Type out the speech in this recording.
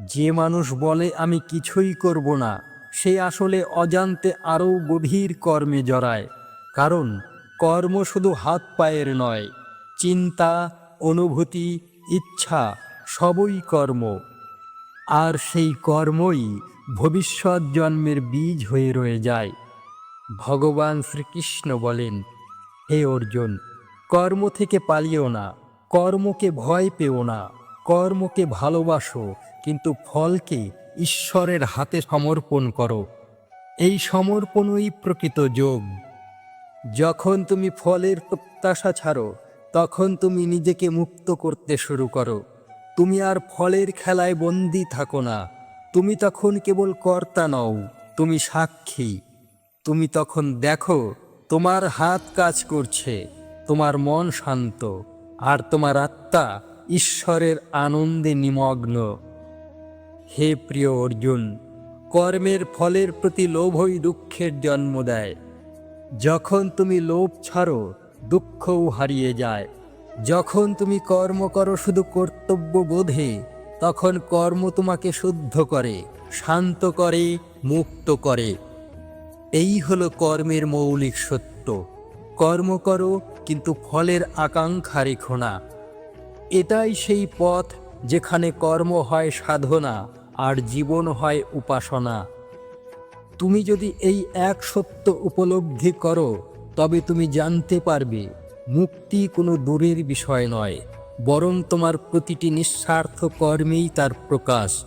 যে মানুষ বলে, আমি কিছুই করব না, সে আসলে অজান্তে আরও গভীর কর্মে জড়ায়। কারণ, কর্ম শুধু হাত পায়ের নয়, চিন্তা, অনুভূতি, ইচ্ছা, সবই কর্ম। আর সেই কর্মই ভবিষ্যৎ জন্মের বীজ হয়ে রয়ে যায়। ভগবান শ্রীকৃষ্ণ বলেন, হে অর্জুন, কর্ম থেকে পালিও না, কর্মকে ভয় পেও না। কর্মকে ভালোবাসো, কিন্তু ফলকে ঈশ্বরের হাতে সমর্পণ করো। এই সমর্পণই প্রকৃত যোগ। যখন তুমি ফলের প্রত্যাশা ছাড়ো, তখন তুমি নিজেকে মুক্ত করতে শুরু করো। তুমি আর ফলের খেলায় বন্দি থাকো না। তুমি তখন কেবল কর্তা নও, তুমি সাক্ষী। তুমি তখন দেখো, তোমার হাত কাজ করছে, তোমার মন শান্ত, আর তোমার আত্মা ঈশ্বরের আনন্দে নিমগ্ন। হে প্রিয় অর্জুন, কর্মের ফলের প্রতি লোভই দুঃখের জন্ম দেয়। যখন তুমি লোভ ছাড়ো, দুঃখও হারিয়ে যায়। যখন তুমি কর্ম করো শুধু কর্তব্য বোধে, তখন কর্ম তোমাকে শুদ্ধ করে, শান্ত করে, মুক্ত করে। এই হলো কর্মের মৌলিক সত্য। কর্ম করো, কিন্তু ফলের আকাঙ্ক্ষা রেখো না। এটাই সেই পথ যেখানে কর্ম হয় সাধনা আর জীবন হয় উপাসনা। তুমি যদি এই এক সত্য উপলব্ধি করো, তবে তুমি জানতে পারবে, মুক্তি কোনো দূরের বিষয় নয়, বরং তোমার প্রতিটি নিঃস্বার্থ কর্মেই তার প্রকাশ।